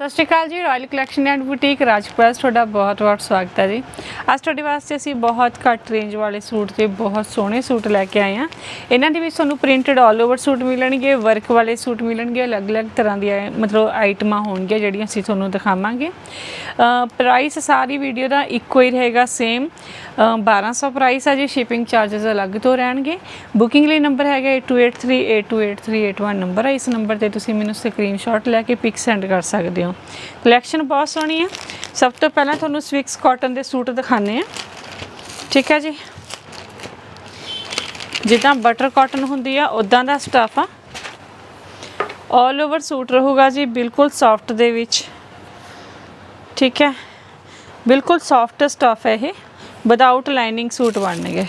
ਸਤਿ ਸ਼੍ਰੀ ਅਕਾਲ ਜੀ royal collection and boutique Rajpal, ਤੁਹਾਡਾ ਬਹੁਤ-ਬਹੁਤ ਸਵਾਗਤ ਹੈ ਜੀ। ਅੱਜ ਤੁਹਾਡੇ ਵਾਸਤੇ ਅਸੀਂ ਬਹੁਤ ਘੱਟ ਰੇਂਜ ਵਾਲੇ ਸੂਟ ਤੇ ਬਹੁਤ ਸੋਹਣੇ ਸੂਟ ਲੈ ਕੇ ਆਏ ਹਾਂ। ਇਹਨਾਂ ਦੇ ਵਿੱਚ ਤੁਹਾਨੂੰ ਪ੍ਰਿੰਟਡ ਆਲ ਓਵਰ ਸੂਟ ਮਿਲਣਗੇ ਵਰਕ ਵਾਲੇ ਸੂਟ ਮਿਲਣਗੇ, ਅਲੱਗ-ਅਲੱਗ ਤਰ੍ਹਾਂ ਦੀਆਂ, ਮਤਲਬ ਆਈਟਮਾਂ ਹੋਣਗੀਆਂ ਜਿਹੜੀਆਂ ਅਸੀਂ ਤੁਹਾਨੂੰ ਦਿਖਾਵਾਂਗੇ। ਪ੍ਰਾਈਸ ਸਾਰੀ ਵੀਡੀਓ ਦਾ ਇੱਕੋ ਹੀ ਰਹੇਗਾ ਸੇਮ 1200 ਪ੍ਰਾਈਸ ਹੈ ਜੀ ਸ਼ਿਪਿੰਗ ਚਾਰजेस ਅਲੱਗ ਤੋਂ ਰਹਿਣਗੇ। ਬੁਕਿੰਗ ਲਈ ਨੰਬਰ ਹੈਗਾ 8283828381 ਨੰਬਰ ਹੈ ਇਸ ਨੰਬਰ ਤੇ ਤੁਸੀਂ ਮੈਨੂੰ ਸਕਰੀਨਸ਼ਾਟ ਲੈ ਕੇ ਪਿਕ ਸੈਂਡ ਕਰ ਸਕਦੇ ਹੋ। ਕਲੈਕਸ਼ਨ ਬਹੁਤ ਸੋਹਣੀ ਹੈ ਸਭ ਤੋਂ ਪਹਿਲਾਂ ਤੁਹਾਨੂੰ ਸਵਿਕਸ ਕਾਟਨ ਦੇ ਸੂਟ ਦਿਖਾਣੇ ਆ। ਠੀਕ ਹੈ ਜੀ। ਜਿੱਦਾਂ ਬਟਰ ਕਾਟਨ ਹੁੰਦੀ ਆ ਉਦਾਂ ਦਾ ਸਟਫ ਆ। ਆਲ ਓਵਰ ਸੂਟ ਰਹੂਗਾ ਜੀ, ਬਿਲਕੁਲ ਸੌਫਟ ਦੇ ਵਿੱਚ। ਠੀਕ ਹੈ। ਬਿਲਕੁਲ ਸੌਫਟ ਸਟਫ ਹੈ ਇਹ। ਵਿਦਆਊਟ ਲਾਈਨਿੰਗ ਸੂਟ ਬਣਨਗੇ।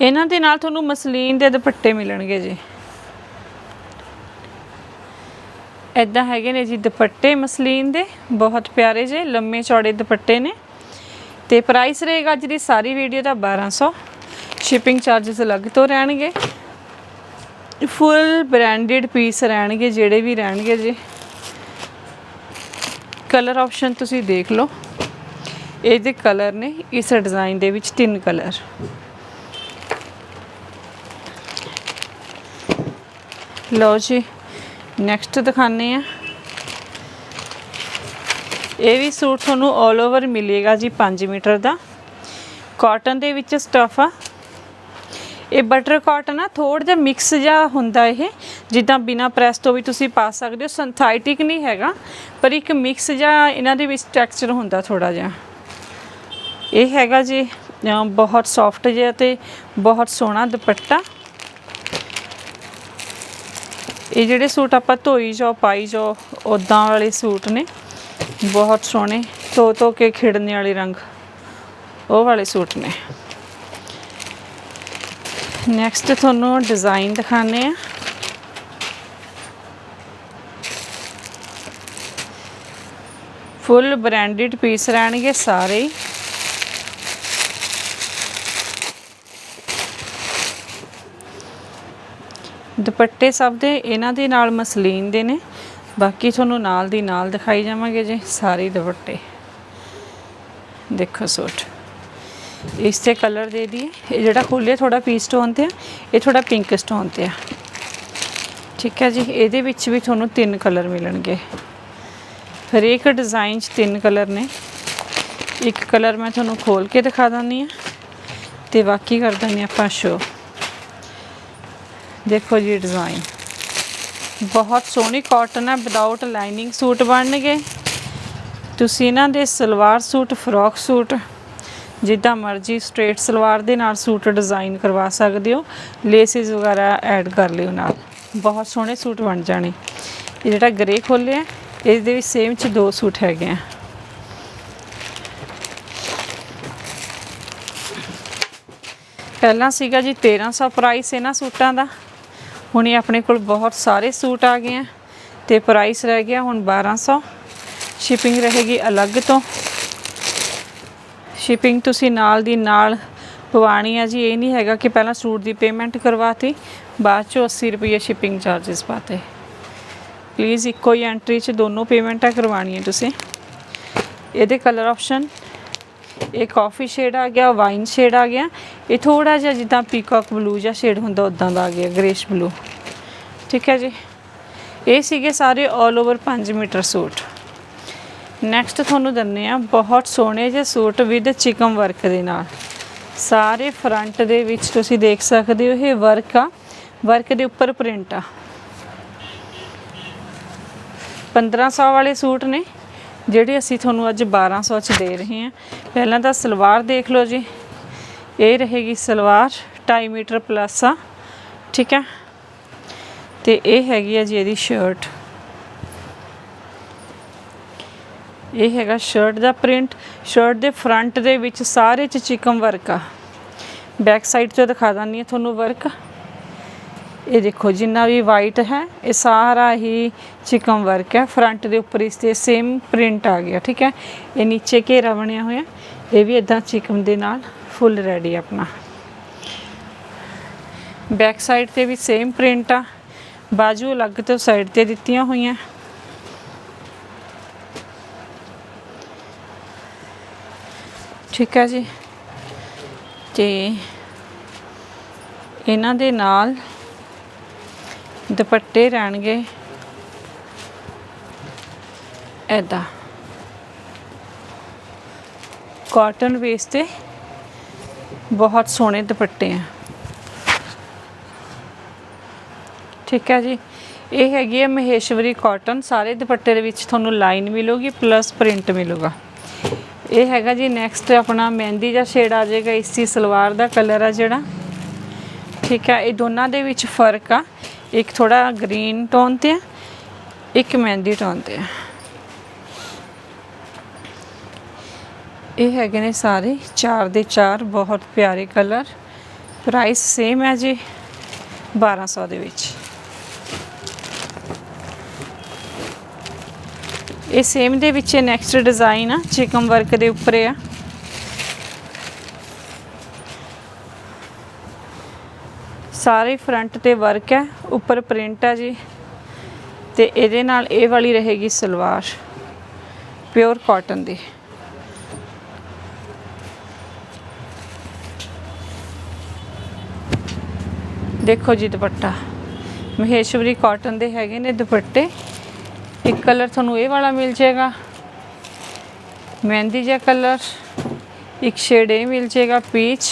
ਇਹਨਾਂ ਦੇ ਨਾਲ ਤੁਹਾਨੂੰ ਮਸਲੀਨ ਦੇ ਦੁਪੱਟੇ ਮਿਲਣਗੇ ਜੀ। ਇਦਾਂ ਹੈਗੇ ਨੇ ਜੀ ਦੁਪੱਟੇ ਮਸਲੀਨ ਦੇ, ਬਹੁਤ ਪਿਆਰੇ ਜੇ, ਲੰਮੇ ਚੌੜੇ ਦੁਪੱਟੇ ਨੇ। ਤੇ ਪ੍ਰਾਈਸ ਰਹੇਗਾ ਅੱਜ ਦੀ ਸਾਰੀ ਵੀਡੀਓ ਦਾ 1200 ਸ਼ਿਪਿੰਗ ਚਾਰजेस ਅਲੱਗ ਤੋਂ ਰਹਿਣਗੇ। ਫੁੱਲ ਬ੍ਰਾਂਡਡ ਪੀਸ ਰਹਿਣਗੇ, ਜਿਹੜੇ ਵੀ ਰਹਿਣਗੇ ਜੀ। ਕਲਰ ਆਪਸ਼ਨ ਤੁਸੀਂ ਦੇਖ ਲਓ। ਇਹਦੇ ਕਲਰ ਨੇ, ਇਸ ਡਿਜ਼ਾਈਨ ਦੇ ਵਿੱਚ ਤਿੰਨ ਕਲਰ ਲਓ ਜੀ। ਨੈਕਸਟ ਦਿਖਾਣੇ ਆ ਇਹ ਵੀ ਸੂਟ ਤੁਹਾਨੂੰ 올 ਓਵਰ ਮਿਲੇਗਾ ਜੀ 5 ਮੀਟਰ ਦਾ। ਕਾਟਨ ਦੇ ਵਿੱਚ ਸਟਫ ਆ। ਇਹ ਬਟਰ ਕਾਟਨ ਆ ਥੋੜਾ ਜਿਹਾ ਮਿਕਸ ਜਿਹਾ ਹੁੰਦਾ ਇਹ, ਜਿੱਦਾਂ ਬਿਨਾ ਪ੍ਰੈਸ ਤੋਂ ਵੀ ਤੁਸੀਂ ਪਾ ਸਕਦੇ ਹੋ ਸਿੰਥੈਟਿਕ ਨਹੀਂ ਹੈਗਾ, ਪਰ ਇੱਕ ਮਿਕਸ ਜਿਹਾ ਇਹਨਾਂ ਦੇ ਵਿੱਚ ਟੈਕਸਚਰ ਹੁੰਦਾ ਥੋੜਾ ਜਿਹਾ। ਇਹ ਹੈਗਾ ਜੀ ਬਹੁਤ ਸੌਫਟ ਜਿਹਾ ਤੇ ਬਹੁਤ ਸੋਹਣਾ ਦੁਪੱਟਾ। ਇਹ ਜਿਹੜੇ ਸੂਟ ਆਪਾਂ ਧੋਈ ਜਾਓ, ਪਾਈ ਜਾਓ ਉਦਾਂ ਵਾਲੇ ਸੂਟ ਨੇ। ਬਹੁਤ ਸੋਹਣੇ, ਧੋ ਧੋ ਕੇ ਖਿੜਨੇ ਵਾਲੇ ਰੰਗ, ਉਹ ਵਾਲੇ ਸੂਟ ਨੇ। ਨੈਕਸਟ ਤੁਹਾਨੂੰ ਡਿਜ਼ਾਈਨ ਦਿਖਾਣੇ ਆ ਫੁੱਲ ਬ੍ਰਾਂਡਡ ਪੀਸ ਰਹਿਣਗੇ ਸਾਰੇ। ਦੁਪੱਟੇ ਸਭ ਦੇ, ਇਹਨਾਂ ਦੇ ਨਾਲ ਮਸਲੀਨ ਦੇ ਨੇ। ਬਾਕੀ ਤੁਹਾਨੂੰ ਨਾਲ ਦੀ ਨਾਲ ਦਿਖਾਈ ਜਾਵਾਂਗੇ ਜੀ, ਸਾਰੇ ਦੁਪੱਟੇ। ਦੇਖੋ ਸੂਟ। ਇਸ ਤੇ ਕਲਰ ਦੇ ਦਈਏ। ਇਹ ਜਿਹੜਾ ਖੁੱਲੇ ਥੋੜਾ ਪੀਸ ਸਟੋਨ ਤੇ ਆ, ਇਹ ਥੋੜਾ ਪਿੰਕ ਸਟੋਨ ਤੇ ਆ। ਠੀਕ ਹੈ ਜੀ, ਇਹਦੇ ਵਿੱਚ ਵੀ ਤੁਹਾਨੂੰ ਤਿੰਨ ਕਲਰ ਮਿਲਣਗੇ। ਹਰੇਕ ਡਿਜ਼ਾਈਨ 'ਚ ਤਿੰਨ ਕਲਰ ਨੇ। ਇੱਕ ਕਲਰ ਮੈਂ ਤੁਹਾਨੂੰ ਖੋਲ ਕੇ ਦਿਖਾ ਦਿੰਦੀ ਆ ਤੇ ਬਾਕੀ ਕਰ ਦਿੰਦੇ ਆਪਾਂ ਸ਼ੋ ਦੇਖੋ ਜੀ ਡਿਜ਼ਾਈਨ ਬਹੁਤ ਸੋਹਣੀ ਕਾਟਨ ਹੈ ਵਿਦਆਊਟ ਲਾਈਨਿੰਗ ਸੂਟ ਬਣਨਗੇ। ਤੁਸੀਂ ਇਹਨਾਂ ਦੇ ਸਲਵਾਰ ਸੂਟ ਫਰੋਕ ਸੂਟ, ਜਿੱਦਾਂ ਮਰਜ਼ੀ ਸਟ੍ਰੇਟ ਸਲਵਾਰ ਦੇ ਨਾਲ ਸੂਟ ਡਿਜ਼ਾਈਨ ਕਰਵਾ ਸਕਦੇ ਹੋ। ਲੇਸਿਸ ਵਗੈਰਾ ਐਡ ਕਰ ਲਿਓ ਨਾਲ। ਬਹੁਤ ਸੋਹਣੇ ਸੂਟ ਬਣ ਜਾਣੇ। ਇਹ ਜਿਹੜਾ ਗ੍ਰੇ ਖੋਲਿਆ ਇਸ ਦੇ ਵਿੱਚ ਸੇਮ ਚ ਦੋ ਸੂਟ ਹੈਗੇ ਆ। ਪਹਿਲਾਂ ਸੀਗਾ ਜੀ 1300 ਪ੍ਰਾਈਸ ਇਹਨਾਂ ਸੂਟਾਂ ਦਾ। ਹੁਣ ਇਹ ਆਪਣੇ ਕੋਲ ਬਹੁਤ ਸਾਰੇ ਸੂਟ ਆ ਗਏ ਆ ਤੇ ਪ੍ਰਾਈਸ ਰਹਿ ਗਿਆ ਹੁਣ 1200 ਸ਼ਿਪਿੰਗ ਰਹੇਗੀ ਅਲੱਗ ਤੋਂ। ਸ਼ਿਪਿੰਗ ਤੁਸੀਂ ਨਾਲ ਦੀ ਨਾਲ ਪਵਾਣੀ ਆ ਜੀ। ਇਹ ਨਹੀਂ ਹੈਗਾ ਕਿ ਪਹਿਲਾਂ ਸੂਟ ਦੀ ਪੇਮੈਂਟ ਕਰਵਾਤੀ, ਬਾਅਦ ਚੋਂ 80 ਰੁਪਏ ਸ਼ਿਪਿੰਗ ਚਾਰजेस ਪਾਤੇ। ਪਲੀਜ਼ ਇੱਕੋ ਹੀ ਐਂਟਰੀ 'ਚ ਦੋਨੋਂ ਪੇਮੈਂਟਾਂ ਕਰਵਾਉਣੀਆਂ ਤੁਸੀਂ। ਇਹਦੇ ਕਲਰ ਆਪਸ਼ਨ ਇਹ ਕਾਫੀ ਸ਼ੇਡ ਆ ਗਿਆ ਵਾਈਨ ਸ਼ੇਡ ਆ ਗਿਆ। ਇਹ ਥੋੜਾ ਜਿਹਾ ਜਿੱਦਾਂ ਪੀਕਾਕ ਬਲੂ ਜਿਹਾ ਸ਼ੇਡ ਹੁੰਦਾ ਉਦਾਂ ਦਾ ਆ ਗਿਆ ਗ੍ਰੇਸ਼ ਬਲੂ ਠੀਕ ਹੈ ਜੀ? ਇਹ ਸੀਗੇ ਸਾਰੇ 올 ਓਵਰ 5 ਮੀਟਰ ਸੂਟ। ਨੈਕਸਟ ਤੁਹਾਨੂੰ ਦਿੰਨੇ ਆ ਬਹੁਤ ਸੋਹਣੇ ਜਿਹੇ ਸੂਟ ਵਿਦ ਚਿਕਨ ਵਰਕ ਦੇ ਨਾਲ। ਸਾਰੇ ਫਰੰਟ ਦੇ ਵਿੱਚ ਤੁਸੀਂ ਦੇਖ ਸਕਦੇ ਹੋ, ਇਹ ਵਰਕ ਆ। ਵਰਕ ਦੇ ਉੱਪਰ ਪ੍ਰਿੰਟ ਆ। 1500 ਵਾਲੇ ਸੂਟ ਨੇ। ਜਿਹੜੇ ਅਸੀਂ ਤੁਹਾਨੂੰ ਅੱਜ 1200 ਚ ਦੇ ਰਹੇ ਹਾਂ, ਪਹਿਲਾਂ ਤਾਂ ਸਲਵਾਰ ਦੇਖ ਲਓ ਜੀ। ਇਹ ਰਹੇਗੀ ਸਲਵਾਰ 2.5 ਮੀਟਰ ਪਲੱਸ ਆ, ਠੀਕ ਹੈ ਤੇ ਇਹ ਹੈਗੀ ਆ ਜੀ ਇਹਦੀ ਸ਼ਰਟ ਇਹ ਹੈਗਾ ਸ਼ਰਟ ਦਾ ਪ੍ਰਿੰਟ ਸ਼ਰਟ ਦੇ ਫਰੰਟ ਦੇ ਵਿੱਚ ਸਾਰੇ ਚ ਚਿਕਨ ਵਰਕ ਆ। ਬੈਕ ਸਾਈਡ ਤੋਂ ਦਿਖਾ ਦਿੰਦੀ ਹਾਂ ਤੁਹਾਨੂੰ ਵਰਕ ਇਹ ਦੇਖੋ ਜਿੰਨਾ ਵੀ ਵਾਈਟ ਹੈ, ਇਹ ਸਾਰਾ ਹੀ ਚਿਕਨ ਵਰਕ ਹੈ। ਫਰੰਟ ਦੇ ਉੱਪਰ ਇਸ ਤੇ ਸੇਮ ਪ੍ਰਿੰਟ ਆ ਗਿਆ, ਠੀਕ ਹੈ? ਇਹ ਨੀਚੇ ਘੇਰਾ ਬਣਿਆ ਹੋਇਆ, ਇਹ ਵੀ ਇਦਾਂ ਚਿਕਨ ਦੇ ਨਾਲ ਫੁੱਲ ਰੈਡੀ ਆਪਣਾ। ਬੈਕ ਸਾਈਡ ਤੇ ਵੀ ਸੇਮ ਪ੍ਰਿੰਟ ਆ, ਬਾਜੂ ਅਲੱਗ ਤੋਂ ਸਾਈਡ ਤੇ ਦਿੱਤੀਆਂ ਹੋਈਆਂ। ਠੀਕ ਹੈ ਜੀ? ਤੇ ਇਹਨਾਂ ਦੇ ਨਾਲ ਦੁਪੱਟੇ ਰਹਿਣਗੇ। ਐਦਾਂ ਕਾਟਨ ਬੇਸ ਤੇ ਬਹੁਤ ਸੋਹਣੇ ਦੁਪੱਟੇ ਆ। ਠੀਕ ਹੈ ਜੀ। ਇਹ ਹੈਗੀ ਹੈ ਮਹੇਸ਼ਵਰੀ ਕਾਟਨ ਸਾਰੇ ਦੁਪੱਟੇ ਦੇ ਵਿੱਚ ਤੁਹਾਨੂੰ ਲਾਈਨ ਮਿਲੂਗੀ ਪਲੱਸ ਪ੍ਰਿੰਟ ਮਿਲੂਗਾ। ਇਹ ਹੈਗਾ ਜੀ ਨੈਕਸਟ ਆਪਣਾ ਮਹਿੰਦੀ ਦਾ ਸ਼ੇਡ ਆ ਜਾਏਗਾ। ਇਸ ਦੀ ਸਲਵਾਰ ਦਾ ਕਲਰ ਆ ਜਿਹੜਾ। ਠੀਕ ਹੈ, ਇਹ ਦੋਨਾਂ ਦੇ ਵਿੱਚ ਫ਼ਰਕ ਆ। ਇੱਕ ਥੋੜਾ ਗ੍ਰੀਨ ਟੋਨ ਤੇ ਆ ਇੱਕ ਮਹਿੰਦੀ ਟੋਨ ਤੇ ਆ ਇਹ ਹੈਗੇ ਨੇ ਸਾਰੇ, ਚਾਰ ਦੇ ਚਾਰ, ਬਹੁਤ ਪਿਆਰੇ ਕਲਰ ਪ੍ਰਾਈਸ ਸੇਮ ਹੈ ਜੀ 1200 ਦੇ ਵਿੱਚ। ਇਹ ਸੇਮ ਦੇ ਵਿੱਚ ਨੈਕਸਟ ਡਿਜ਼ਾਈਨ ਆ ਚਿਕਨ ਵਰਕ ਦੇ ਉੱਪਰ ਆ। ਸਾਰੇ ਫਰੰਟ ਤੇ ਵਰਕ ਹੈ, ਉੱਪਰ ਪ੍ਰਿੰਟ ਹੈ ਜੀ। ਤੇ ਇਹਦੇ ਨਾਲ ਇਹ ਵਾਲੀ ਰਹੇਗੀ ਸਲਵਾਰ ਪਿਓਰ ਕਾਟਨ ਦੀ। ਦੇਖੋ ਜੀ ਦੁਪੱਟਾ। ਮਹੇਸ਼ਵਰੀ ਕਾਟਨ ਦੇ ਹੈਗੇ ਨੇ ਦੁਪੱਟੇ। ਇੱਕ ਕਲਰ ਤੁਹਾਨੂੰ ਇਹ ਵਾਲਾ ਮਿਲ ਜਾਏਗਾ। ਮਹਿੰਦੀ ਜਿਹਾ ਕਲਰ ਇੱਕ ਸ਼ੇਡ ਇਹ ਮਿਲ ਜਾਏਗਾ ਪੀਚ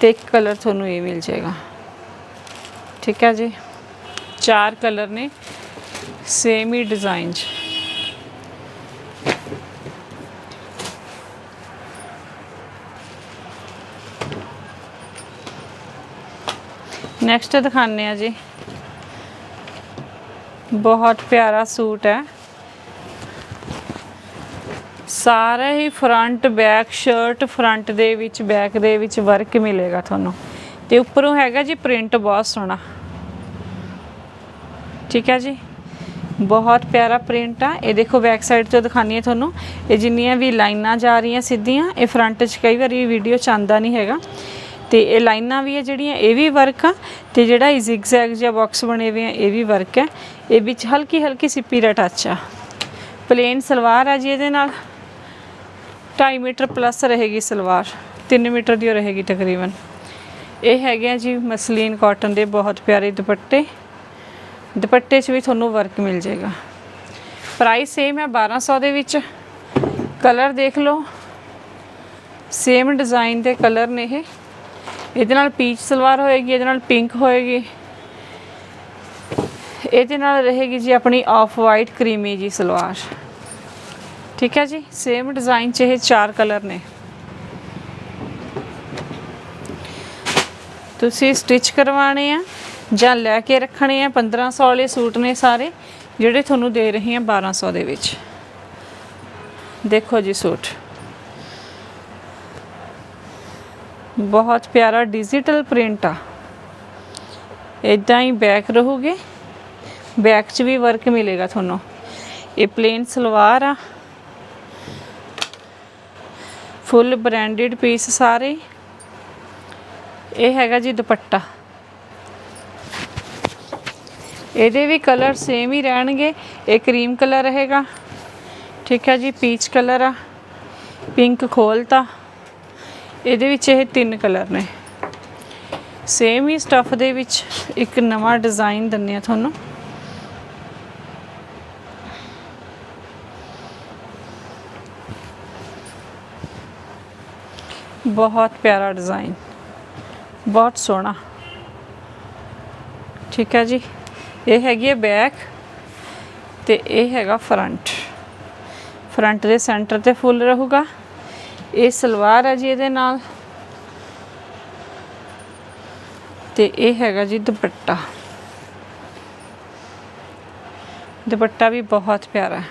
ਤੇ ਇੱਕ ਕਲਰ ਤੁਹਾਨੂੰ ਇਹ ਮਿਲ ਜਾਏਗਾ। ਠੀਕ ਹੈ ਜੀ? ਚਾਰ ਕਲਰ ਨੇ। ਸੇਮ ਹੀ ਡਿਜ਼ਾਈਨ 'ਚ। ਨੈਕਸਟ ਦਿਖਾਉਂਦੇ ਆ ਜੀ। ਬਹੁਤ ਪਿਆਰਾ ਸੂਟ ਹੈ। ਸਾਰਾ ਹੀ ਫਰੰਟ ਬੈਕ ਸ਼ਰਟ ਫਰੰਟ ਦੇ ਵਿੱਚ ਬੈਕ ਦੇ ਵਿੱਚ ਵਰਕ ਮਿਲੇਗਾ ਤੁਹਾਨੂੰ। ਤੇ ਉੱਪਰੋਂ ਹੈਗਾ ਜੀ ਪ੍ਰਿੰਟ ਬਹੁਤ ਸੋਹਣਾ। ਠੀਕ ਹੈ ਜੀ? ਬਹੁਤ ਪਿਆਰਾ ਪ੍ਰਿੰਟ ਆ। ਇਹ ਦੇਖੋ ਬੈਕ ਸਾਈਡ ਤੋਂ ਦਿਖਾਣੀ ਹੈ ਤੁਹਾਨੂੰ। ਇਹ ਜਿੰਨੀਆਂ ਵੀ ਲਾਈਨਾਂ ਜਾ ਰਹੀਆਂ ਸਿੱਧੀਆਂ, ਇਹ ਫਰੰਟ 'ਚ ਕਈ ਵਾਰੀ ਵੀਡੀਓ ਚ ਆਉਂਦਾ ਨਹੀਂ ਹੈਗਾ। ਤੇ ਇਹ ਲਾਈਨਾਂ ਵੀ ਆ ਜਿਹੜੀਆਂ, ਇਹ ਵੀ ਵਰਕ ਆ। ਤੇ ਜਿਹੜਾ ਇਹ ਜ਼ਿਗਜ਼ੈਗ ਜਿਹਾ ਬਾਕਸ ਬਣੇ ਹੋਏ ਆ, ਇਹ ਵੀ ਵਰਕ ਹੈ ਇਹ ਵਿੱਚ ਹਲਕੀ ਹਲਕੀ ਸਿੱਪੀ ਦਾ ਟੱਚ ਆ। ਪਲੇਨ ਸਲਵਾਰ ਆ ਜੀ ਇਹਦੇ ਨਾਲ। 2.5 ਮੀਟਰ ਪਲੱਸ ਰਹੇਗੀ ਸਲਵਾਰ 3 ਮੀਟਰ ਦੀ ਓ ਰਹੇਗੀ ਤਕਰੀਬਨ। ਇਹ ਹੈਗੇ ਆ ਜੀ ਮਸਲੀਨ ਕਾਟਨ ਦੇ ਬਹੁਤ ਪਿਆਰੇ ਦੁਪੱਟੇ। ਦੁਪੱਟੇ 'ਚ ਵੀ ਤੁਹਾਨੂੰ ਵਰਕ ਮਿਲ ਜਾਏਗਾ। ਪ੍ਰਾਈਸ ਸੇਮ ਹੈ 1200 ਦੇ ਵਿੱਚ। ਕਲਰ ਦੇਖ ਲਓ। ਸੇਮ ਡਿਜ਼ਾਈਨ ਦੇ ਕਲਰ ਨੇ ਇਹ। ਇਹਦੇ ਨਾਲ ਪੀਚ ਸਲਵਾਰ ਹੋਏਗੀ, ਇਹਦੇ ਨਾਲ ਪਿੰਕ ਹੋਏਗੀ। ਇਹਦੇ ਨਾਲ ਰਹੇਗੀ ਜੀ ਆਪਣੀ ਆਫ ਵਾਈਟ ਕਰੀਮੀ ਜੀ ਸਲਵਾਰ। ਠੀਕ ਹੈ ਜੀ ਸੇਮ ਡਿਜ਼ਾਈਨ 'ਚ ਇਹ ਚਾਰ ਕਲਰ ਨੇ। ਤੁਸੀਂ ਸਟਿਚ ਕਰਵਾਣੇ ਆ ਜਾਂ ਲੈ ਕੇ ਰੱਖਣੇ ਆ 1500 ਵਾਲੇ ਸੂਟ ਨੇ ਸਾਰੇ, ਜਿਹੜੇ ਤੁਹਾਨੂੰ ਦੇ ਰਹੀ ਆ 1200 ਦੇ ਵਿੱਚ। ਦੇਖੋ ਜੀ ਸੂਟ। ਬਹੁਤ ਪਿਆਰਾ ਡਿਜੀਟਲ ਪ੍ਰਿੰਟ ਆ। ਇਦਾਂ ਹੀ ਬੈਕ ਰਹੂਗੇ। ਬੈਕ 'ਚ ਵੀ ਵਰਕ ਮਿਲੇਗਾ ਤੁਹਾਨੂੰ। ਇਹ ਪਲੇਨ ਸਲਵਾਰ ਆ। ਫੁੱਲ ਬ੍ਰਾਂਡਡ ਪੀਸ ਸਾਰੇ। ਇਹ ਹੈਗਾ ਜੀ ਦੁਪੱਟਾ। ਇਹਦੇ ਵੀ ਕਲਰ ਸੇਮ ਹੀ ਰਹਿਣਗੇ। ਇਹ ਕਰੀਮ ਕਲਰ ਰਹੇਗਾ ਠੀਕ ਹੈ ਜੀ, ਪੀਚ ਕਲਰ ਆ। ਪਿੰਕ ਖੋਲਤਾ। ਇਹਦੇ ਵਿੱਚ ਇਹ ਤਿੰਨ ਕਲਰ ਨੇ। ਸੇਮ ਹੀ ਸਟਫ ਦੇ ਵਿੱਚ ਇੱਕ ਨਵਾਂ ਡਿਜ਼ਾਈਨ ਦਿੰਨੇ ਆ ਤੁਹਾਨੂੰ। ਬਹੁਤ ਪਿਆਰਾ ਡਿਜ਼ਾਈਨ। ਬਹੁਤ ਸੋਹਣਾ। ਠੀਕ ਹੈ ਜੀ। ਇਹ ਹੈਗੀ ਹੈ ਬੈਕ ਤੇ ਇਹ ਹੈਗਾ ਫਰੰਟ। ਫਰੰਟ ਦੇ ਸੈਂਟਰ ਤੇ ਫੁੱਲ ਰਹੂਗਾ। ਇਹ ਸਲਵਾਰ ਹੈ ਜੀ ਇਹਦੇ ਨਾਲ। ਤੇ ਇਹ ਹੈਗਾ ਜੀ ਦੁਪੱਟਾ। ਦੁਪੱਟਾ ਵੀ ਬਹੁਤ ਪਿਆਰਾ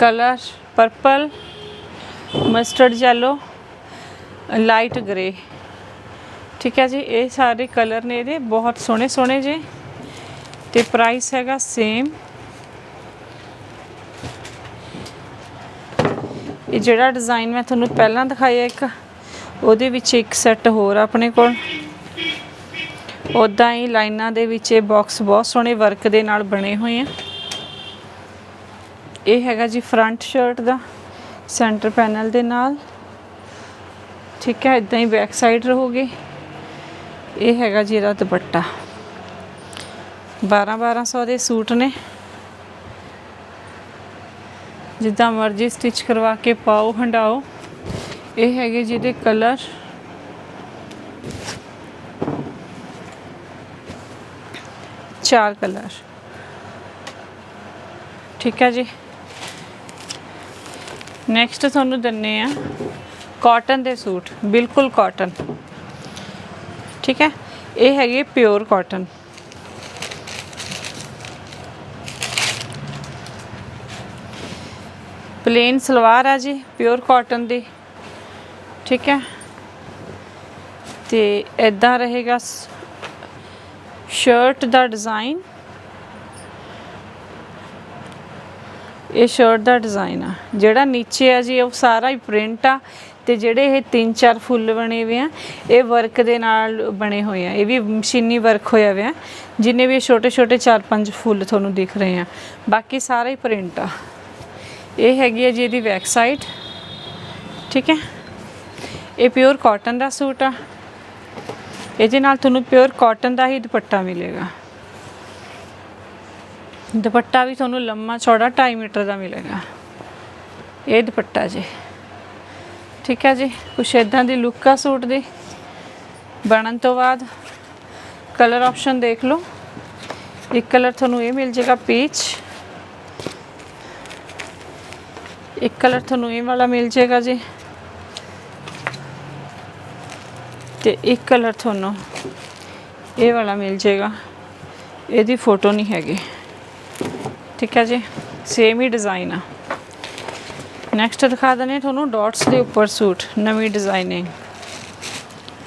colour purple, mustard yellow light grey. ਠੀਕ ਹੈ ਜੀ, ਇਹ ਸਾਰੇ ਕਲਰ ਨੇ ਇਹਦੇ, ਬਹੁਤ ਸੋਹਣੇ ਸੋਹਣੇ ਜੇ। ਤੇ ਪ੍ਰਾਈਸ ਹੈਗਾ ਸੇਮ ਇਹ ਜਿਹੜਾ ਡਿਜ਼ਾਈਨ ਮੈਂ ਤੁਹਾਨੂੰ ਪਹਿਲਾਂ ਦਿਖਾਇਆ ਇੱਕ, ਉਹਦੇ ਵਿੱਚ ਇੱਕ ਸੈੱਟ ਹੋਰ ਆਪਣੇ ਕੋਲ। ਉਦਾਂ ਹੀ ਲਾਈਨਾਂ ਦੇ ਵਿੱਚ ਇਹ ਬਾਕਸ ਬਹੁਤ ਸੋਹਣੇ ਵਰਕ ਦੇ ਨਾਲ ਬਣੇ ਹੋਏ ਆ। ਇਹ ਹੈਗਾ ਜੀ ਫਰੰਟ ਸ਼ਰਟ ਦਾ ਸੈਂਟਰ ਪੈਨਲ ਦੇ ਨਾਲ। ਠੀਕ ਹੈ ਇਦਾਂ ਹੀ ਬੈਕ ਸਾਈਡ ਰਹੋਗੇ। ਇਹ ਹੈਗਾ ਜੀ ਇਹਦਾ ਦੁਪੱਟਾ। 12 1200 ਦੇ ਸੂਟ ਨੇ। ਜਿੱਦਾਂ ਮਰਜ਼ੀ ਸਟਿਚ ਕਰਵਾ ਕੇ ਪਾਓ, ਹੰਡਾਓ। ਇਹ ਹੈਗੇ ਜਿਹਦੇ ਕਲਰ ਚਾਰ ਕਲਰ ਠੀਕ ਹੈ ਜੀ। ਨੈਕਸਟ ਤੁਹਾਨੂੰ ਦਿੰਨੇ ਆ। ਕਾਟਨ ਦੇ ਸੂਟ, ਬਿਲਕੁਲ ਕਾਟਨ ਠੀਕ ਹੈ? ਇਹ ਹੈਗੇ ਪਿਓਰ ਕਾਟਨ ਪਲੇਨ ਸਲਵਾਰ ਆ ਜੀ ਪਿਓਰ ਕਾਟਨ ਦੀ। ਠੀਕ ਹੈ? ਤੇ ਇਦਾਂ ਰਹੇਗਾ ਸ਼ਰਟ ਦਾ ਡਿਜ਼ਾਈਨ ਇਹ ਸ਼ਰਟ ਦਾ ਡਿਜ਼ਾਈਨ ਆ। ਜਿਹੜਾ ਨੀਚੇ ਆ ਜੀ, ਉਹ ਸਾਰਾ ਹੀ ਪ੍ਰਿੰਟ ਆ। ਤੇ ਜਿਹੜੇ ਇਹ ਤਿੰਨ ਚਾਰ ਫੁੱਲ ਬਣੇ ਹੋਏ ਆ, ਇਹ ਵਰਕ ਦੇ ਨਾਲ ਬਣੇ ਹੋਏ ਆ। ਇਹ ਵੀ ਮਸ਼ੀਨੀ ਵਰਕ ਹੋਇਆ ਹੋਇਆ, ਜਿੰਨੇ ਵੀ ਛੋਟੇ ਛੋਟੇ ਚਾਰ ਪੰਜ ਫੁੱਲ ਤੁਹਾਨੂੰ ਦਿਖ ਰਹੇ ਆ। ਬਾਕੀ ਸਾਰੇ ਹੀ ਪ੍ਰਿੰਟ ਆ। ਇਹ ਹੈਗੀ ਹੈ ਜੀ ਇਹਦੀ ਬੈਕ ਸਾਈਡ ਠੀਕ ਹੈ? ਇਹ ਪਿਓਰ ਕਾਟਨ ਦਾ ਸੂਟ ਆ। ਇਹਦੇ ਨਾਲ ਤੁਹਾਨੂੰ ਪਿਓਰ ਕਾਟਨ ਦਾ ਹੀ ਦੁਪੱਟਾ ਮਿਲੇਗਾ। ਦੁਪੱਟਾ ਵੀ ਤੁਹਾਨੂੰ ਲੰਮਾ, ਚੌੜਾ 2.5 ਮੀਟਰ ਦਾ ਮਿਲੇਗਾ। ਇਹ ਦੁਪੱਟਾ ਜੀ। ਠੀਕ ਹੈ ਜੀ। ਕੁਛ ਇਦਾਂ ਦੀ ਲੁੱਕ ਆ ਸੂਟ ਦੀ। ਬਣਨ ਤੋਂ ਬਾਅਦ ਕਲਰ ਆਪਸ਼ਨ ਦੇਖ ਲਓ। ਇੱਕ ਕਲਰ ਤੁਹਾਨੂੰ ਇਹ ਮਿਲ ਜਾਏਗਾ ਪੀਚ ਇੱਕ ਕਲਰ ਤੁਹਾਨੂੰ ਇਹ ਵਾਲਾ ਮਿਲ ਜਾਏਗਾ ਜੀ। ਤੇ ਇੱਕ ਕਲਰ ਤੁਹਾਨੂੰ ਇਹ ਵਾਲਾ ਮਿਲ ਜਾਏਗਾ ਇਹਦੀ ਫੋਟੋ ਨਹੀਂ ਹੈਗੀ। ਠੀਕ ਹੈ ਜੀ। ਸੇਮ ਹੀ ਡਿਜ਼ਾਈਨ ਆ। ਨੈਕਸਟ ਦਿਖਾ ਦਨੇ ਤੁਹਾਨੂੰ ਡਾਟਸ ਦੇ ਉੱਪਰ ਸੂਟ, ਨਵੀਂ ਡਿਜ਼ਾਈਨਿੰਗ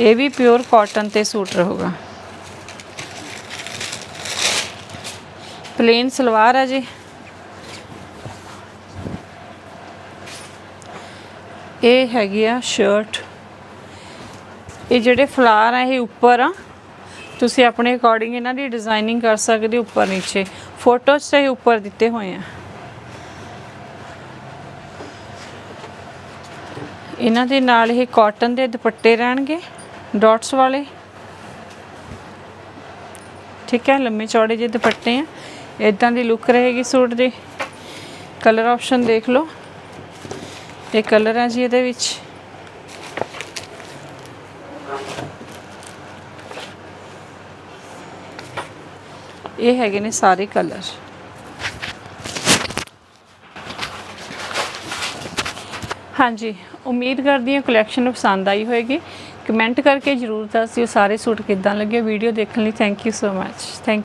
ਇਹ ਵੀ ਪਿਓਰ ਕਾਟਨ ਤੇ ਸੂਟ ਰਹੂਗਾ। ਪਲੇਨ ਸਲਵਾਰ ਹੈ ਜੀ। ਇਹ ਹੈਗੀ ਆ ਸ਼ਰਟ ਇਹ ਜਿਹੜੇ ਫਲਾਰ ਆ, ਇਹ ਉੱਪਰ ਆ। ਤੁਸੀਂ ਆਪਣੇ ਅਕੋਰਡਿੰਗ ਇਹਨਾਂ ਦੀ ਡਿਜ਼ਾਈਨਿੰਗ ਕਰ ਸਕਦੇ ਉੱਪਰ ਨੀਚੇ ਫੋਟੋਜ਼ ਤੇ ਇਹ ਉੱਪਰ ਦਿੱਤੇ ਹੋਏ ਆ। ਇਹਨਾਂ ਦੇ ਨਾਲ ਇਹ ਕਾਟਨ ਦੇ ਦੁਪੱਟੇ ਰਹਿਣਗੇ ਡਾਟਸ ਵਾਲੇ। ਠੀਕ ਹੈ, ਲੰਮੇ ਚੌੜੇ ਜਿਹੇ ਦੁਪੱਟੇ ਆ। ਇਦਾਂ ਦੀ ਲੁੱਕ ਰਹੇਗੀ ਸੂਟ ਦੀ। ਕਲਰ ਆਪਸ਼ਨ ਦੇਖ ਲਓ। ਇਹ ਕਲਰ ਹੈ ਜੀ ਇਹਦੇ ਵਿੱਚ। ਇਹ ਹੈਗੇ ਨੇ ਸਾਰੇ ਕਲਰ ਹਾਂਜੀ ਉਮੀਦ ਕਰਦੀ ਹਾਂ ਕਲੈਕਸ਼ਨ ਪਸੰਦ ਆਈ ਹੋਵੇਗੀ ਕਮੈਂਟ ਕਰਕੇ ਜਰੂਰ ਦੱਸਿਓ ਸਾਰੇ ਸੂਟ ਕਿੱਦਾਂ ਲੱਗੇ ਵੀਡੀਓ ਦੇਖਣ ਲਈ thank you so much thank